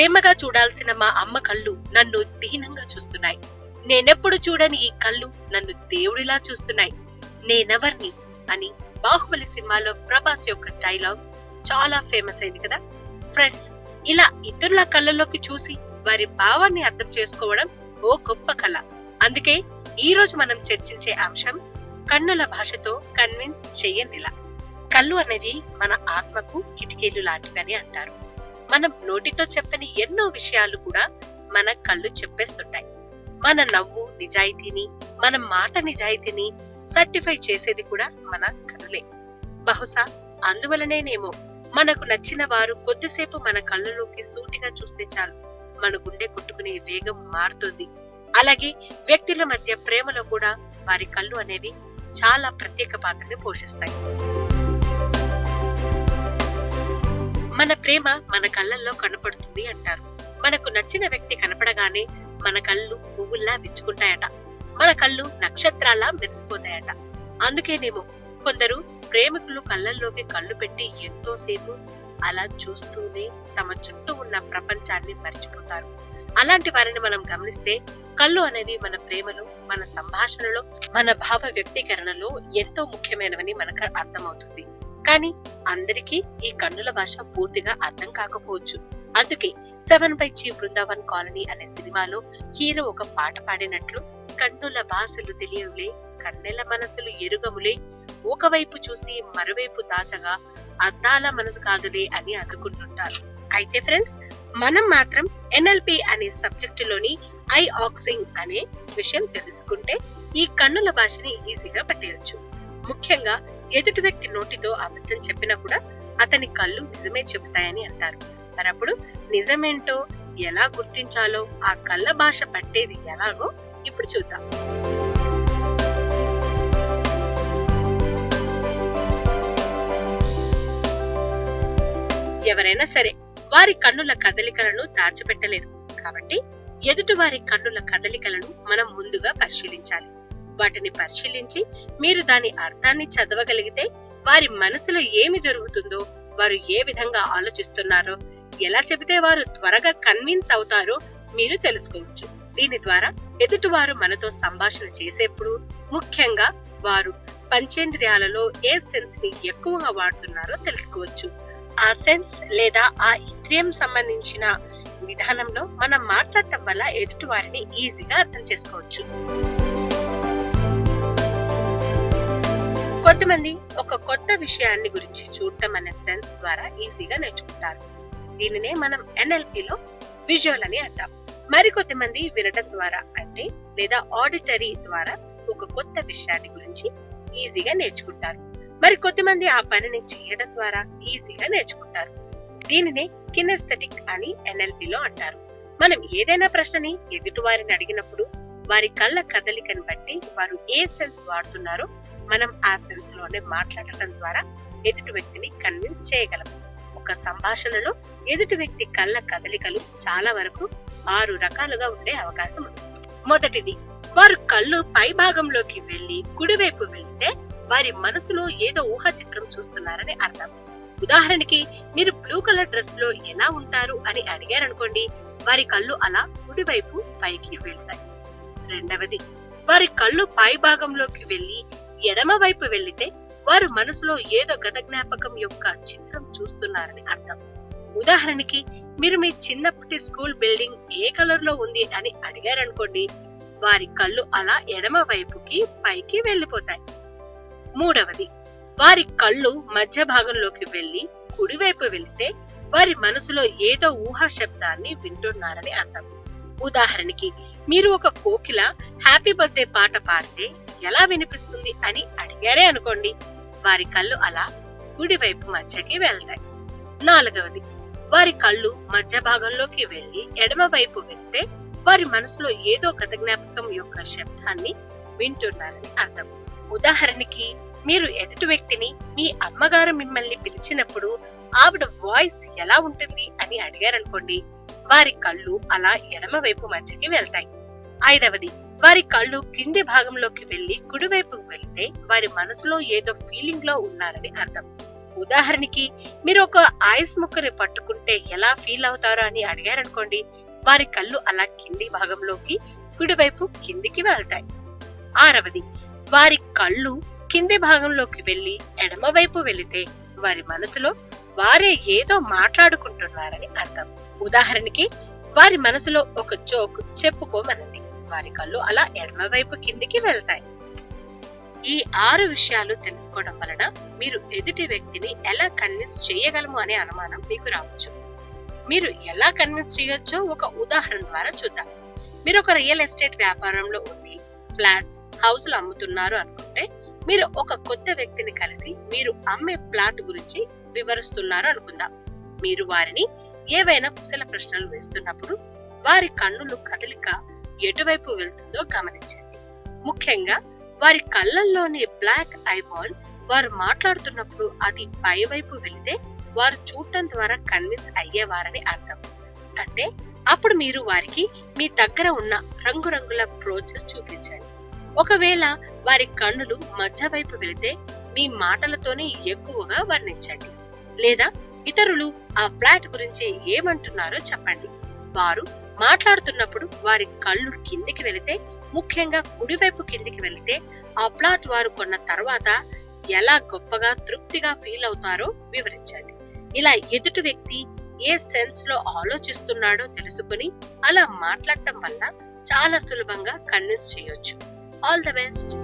ప్రేమగా చూడాల్సిన మా అమ్మ కళ్ళు నన్ను దీనంగా చూస్తున్నాయి. నేనెప్పుడు చూడని ఈ కళ్ళు నన్ను దేవుడిలా చూస్తున్నాయి. నేనెవర్ని అని బాహుబలి సినిమాలో ప్రభాస్ యొక్క డైలాగ్ చాలా ఫేమస్ అయింది కదా? ఫ్రెండ్స్ ఇలా ఇతరుల కళ్ళలోకి చూసి వారి భావాన్ని అర్థం చేసుకోవడం ఓ గొప్ప కళ. అందుకే ఈ రోజు మనం చర్చించే అంశం కన్నుల భాషతో కన్విన్స్ చేయనిలా. కళ్ళు అనేది మన ఆత్మకు కిటికీలు లాంటివని అంటారు. మనం నోటితో చెప్పని ఎన్నో విషయాలు కూడా మన కళ్ళు చెప్పేస్తుంటాయి. మన నవ్వు నిజాయితీని మన మాట నిజాయితీని సర్టిఫై చేసేది కూడా మన కనులే. బహుశా అందువలనేనేమో మనకు నచ్చిన వారు కొద్దిసేపు మన కళ్ళలోకి సూటిగా చూస్తే చాలు. మన గుండె కొట్టుకునే వేగం మారుతుంది. అలాగే వ్యక్తుల మధ్య ప్రేమలో కూడా వారి కళ్ళు అనేవి చాలా ప్రత్యేక పాత్రని పోషిస్తాయి. మన ప్రేమ మన కళ్ళల్లో కనపడుతుంది అంటారు. మనకు నచ్చిన వ్యక్తి కనపడగానే మన కళ్ళు పువ్వుల్లా విచ్చుకుంటాయట. మన కళ్ళు నక్షత్రాలా మెరిసిపోతాయట. అందుకేనేమో కొందరు ప్రేమికులు కళ్ళల్లోకి కళ్ళు పెట్టి ఎంతో సేపు అలా చూస్తూనే తమ చుట్టూ ఉన్న ప్రపంచాన్ని మర్చిపోతారు. అలాంటి వారిని మనం గమనిస్తే కళ్ళు అనేవి మన ప్రేమలో మన సంభాషణలో మన భావ వ్యక్తీకరణలో ఎంతో ముఖ్యమైనవని మనకు అర్థమవుతుంది. కానీ అందరికీ ఈ కన్నుల భాష పూర్తిగా అర్థం కాకపోవచ్చు. అందుకే సెవెన్ బై చీ బృందావన్ కాలనీ అనే సినిమాలో హీరో ఒక పాట పాడినట్లు కన్నుల భాషలు తెలియవులే కన్నెల మనసులు ఎరుగములే ఒకవైపు చూసి మరోవైపు దాచగా అద్దాల మనసు కాదులే అని అనుకుంటుంటారు. అయితే ఫ్రెండ్స్ మనం మాత్రం ఎన్ఎల్పి అనే సబ్జెక్టులోని ఐ ఆక్సింగ్ అనే విషయం తెలుసుకుంటే ఈ కన్నుల భాషని ఈజీగా పట్టేయచ్చు. ముఖ్యంగా ఎదుటి వ్యక్తి నోటితో అబద్ధం చెప్పినా కూడా అతని కళ్ళు నిజమే చెబుతాయని అంటారు. మరప్పుడు నిజమేంటో ఎలా గుర్తించాలో ఆ కళ్ళ భాష పట్టేది ఎలాగో ఇప్పుడు చూద్దాం. ఎవరైనా సరే వారి కన్నుల కదలికలను దాచిపెట్టలేరు. కాబట్టి ఎదుటి వారి కన్నుల కదలికలను మనం ముందుగా పరిశీలించాలి. వాటిని పరిశీలించి మీరు దాని అర్థాన్ని చదవగలిగితే వారి మనసులో ఏమి జరుగుతుందో వారు ఏ విధంగా ఆలోచిస్తున్నారో ఎలా చెబితే వారు త్వరగా కన్విన్స్ అవుతారో మీరు తెలుసుకోవచ్చు. దీని ద్వారా ఎదుటివారు మనతో సంభాషణ చేసేప్పుడు ముఖ్యంగా వారు పంచేంద్రియాలలో ఏ సెన్స్ని ఎక్కువగా వాడుతున్నారో తెలుసుకోవచ్చు. ఆ సెన్స్ లేదా ఆ ఇంద్రియం సంబంధించిన విధానంలో మనం మాట్లాడటం వల్ల ఎదుటి వారిని ఈజీగా అర్థం చేసుకోవచ్చు. కొంతమంది ఒక కొత్త విషయాన్ని గురించి చూడటం అనే సెన్స్ ద్వారా ఈజీగా నేర్చుకుంటారు. దీనినే మనం ఎన్ఎల్పిలో విజువల్ అని అంటాం. మరి కొంతమంది వినటం ద్వారా అంటే లేదా ఆడిటరీ ద్వారా ఒక కొత్త విషయాన్ని గురించి ఈజీగా నేర్చుకుంటారు. మరి కొంతమంది ఆ పనిని చేయడం ద్వారా ఈజీగా నేర్చుకుంటారు. దీనినే కినెస్థెటిక్ అని ఎన్ఎల్పిలో అంటారు. మనం ఏదైనా ప్రశ్నని ఎదుటి వారిని అడిగినప్పుడు వారి కళ్ళ కదలికను బట్టి వారు ఏ సెన్స్ వాడుతున్నారో మనం ఆ సెన్స్లోనే మాట్లాడటం ద్వారా ఎదుటి వ్యక్తిని కన్విన్స్ చేయగలం ఒక సంభాషణలో ఎదుటి వ్యక్తి కళ్ళ కదలికలు చాలా వరకు ఆరు రకాలుగా ఉండే అవకాశం ఉంది. మొదటిది వారు కళ్ళు పై భాగంలోకి వెళ్ళి కుడివైపు వెళ్తే వారి మనసులో ఏదో ఊహ చిత్రం చూస్తున్నారని అర్థం. ఉదాహరణకి మీరు బ్లూ కలర్ డ్రెస్లో ఎలా ఉంటారు అని అడిగారనుకోండి వారి కళ్ళు అలా కుడివైపు పైకి వెళ్తాయి. రెండవది వారి కళ్ళు పై భాగంలోకి వెళ్ళి ఎడమ వైపు వెళ్ళితే వారు మనసులో ఏదో గత జ్ఞాపకం యొక్క చిత్రం చూస్తున్నారని అర్థం. ఉదాహరణకి మీరు మీ చిన్నప్పటి స్కూల్ బిల్డింగ్ ఏ కలర్లో ఉంది అని అడిగారనుకోండి వారి కళ్ళు అలా ఎడమ వైపుకి పైకి వెళ్ళిపోతాయి మూడవది వారి కళ్ళు మధ్య భాగంలోకి వెళ్ళి కుడివైపు వెళితే వారి మనసులో ఏదో ఊహా శబ్దాన్ని వింటున్నారని అర్థం. ఉదాహరణకి మీరు ఒక కోకిల హ్యాపీ బర్త్డే పాట పాడితే ఎలా వినిపిస్తుంది అని అడిగారే అనుకోండి. వారి కళ్ళు అలా కుడివైపు మధ్యకి వెళ్తాయి. నాలుగవది వారి కళ్ళు మధ్య భాగంలోకి వెళ్ళి ఎడమ వైపు వెళ్తే వారి మనసులో ఏదో కథ జ్ఞాపకం యొక్క శబ్దాన్ని వింటున్నారని అర్థం. ఉదాహరణకి మీరు ఎదుటి వ్యక్తిని మీ అమ్మగారు మిమ్మల్ని పిలిచినప్పుడు ఆవిడ వాయిస్ ఎలా ఉంటుంది అని అడిగారనుకోండి. వారి కళ్ళు అలా ఎడమ వైపు మధ్యకి వెళ్తాయి. ఐదవది వారి కళ్ళు కింది భాగంలోకి వెళ్ళి కుడివైపుకు వెళితే వారి మనసులో ఏదో ఫీలింగ్లో ఉన్నారని అర్థం. ఉదాహరణకి మీరు ఒక ఐస్ ముక్కని పట్టుకుంటే ఎలా ఫీల్ అవుతారో అని అడిగారనుకోండి వారి కళ్ళు అలా కింది భాగంలోకి కుడివైపు కిందికి వెళ్తాయి. ఆరవది వారి కళ్ళు కింది భాగంలోకి వెళ్ళి ఎడమవైపు వెళితే వారి మనసులో వారే ఏదో మాట్లాడుకుంటున్నారని అర్థం. ఉదాహరణకి వారి మనసులో ఒక జోక్ చెప్పుకోమనండి. వారి కళ్ళు అలా ఎడమవైపు కిందికి వెళ్తాయి. ఈ ఆరు విషయాలు తెలుసుకోవడం వలన మీరు ఎదుటి వ్యక్తిని ఎలా కన్విన్స్ చేయగలము అనే అనుమానం మీకు రావచ్చు. మీరు ఎలా కన్విన్స్ చేయొచ్చో ఒక ఉదాహరణ ద్వారా చూద్దాం. మీరు ఒక రియల్ ఎస్టేట్ వ్యాపారంలో ఉండి ఫ్లాట్స్ హౌస్లు అమ్ముతున్నారు అనుకుంటే మీరు ఒక కొత్త వ్యక్తిని కలిసి మీరు అమ్మే ప్లాట్ గురించి వివరిస్తున్నారు అనుకుందాం. మీరు వారిని ఏవైనా కుశల ప్రశ్నలు వేస్తున్నప్పుడు వారి కన్నులు కదలిక ఎటువైపు వెళ్తుందో గమనించండి. ముఖ్యంగా వారి కళ్ళల్లోని బ్లాక్ ఐబాల్ వారు మాట్లాడుతున్నప్పుడు అది పైవైపు వెళితే వారు చూడటం ద్వారా కన్విన్స్ అయ్యేవారని అర్థం. అంటే అప్పుడు మీరు వారికి మీ దగ్గర ఉన్న రంగురంగుల బ్రోచర్ చూపించండి. ఒకవేళ వారి కన్నులు మధ్య వైపు వెళితే మీ మాటలతోనే ఎక్కువగా వర్ణించండి. లేదా ఇతరులు ఆ ఫ్లాట్ గురించి ఏమంటున్నారో చెప్పండి. వారు మాట్లాడుతున్నప్పుడు వారి కళ్ళు కిందికి వెళితే ముఖ్యంగా కుడివైపు కిందికి వెళితే ఆ ప్లాట్ వారు కొన్న తర్వాత ఎలా గొప్పగా తృప్తిగా ఫీల్ అవుతారో వివరించండి. ఇలా ఎదుటి వ్యక్తి ఏ సెన్స్లో ఆలోచిస్తున్నాడో తెలుసుకుని అలా మాట్లాడటం వల్ల చాలా సులభంగా కన్విన్స్ చేయొచ్చు. All the best!